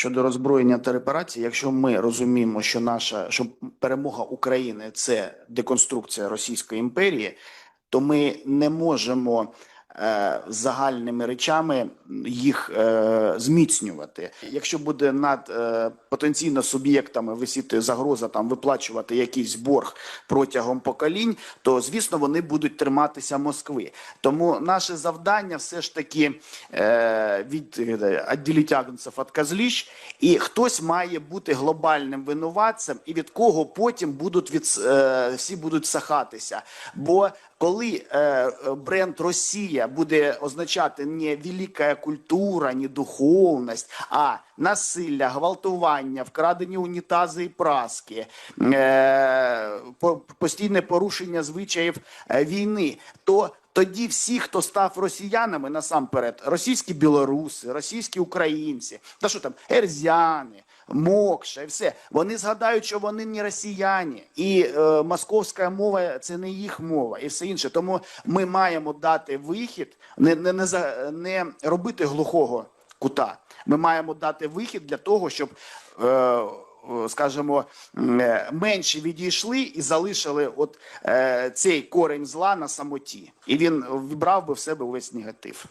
щодо роззброєння та репарацій, якщо ми розуміємо, що наша що перемога України це деконструкція Російської імперії, то ми не можемо загальними речами їх е, зміцнювати. Якщо буде над е, потенційно суб'єктами висіти загроза там виплачувати якийсь борг протягом поколінь, то звісно вони будуть триматися Москви. Тому наше завдання все ж таки е, від е, відділити агнців від козліщ, і хтось має бути глобальним винуватцем, і від кого потім будуть від е, всі будуть сахатися. Бо коли е, е, бренд Росія буде означати не велика культура, не духовність, а насилля, гвалтування, вкрадені унітази і праски, е, по- постійне порушення звичаїв е, війни, то тоді всі, хто став росіянами, насамперед, російські білоруси, російські українці, та що там, ерзяни, Мокша і все. Вони згадають, що вони не росіяни, і е, московська мова це не їх мова, і все інше. Тому ми маємо дати вихід, не, не, не, за- не робити глухого кута. Ми маємо дати вихід для того, щоб. Е, Скажімо, е, менше відійшли і залишили от е, цей корень зла на самоті, і він вбрав би в себе увесь негатив.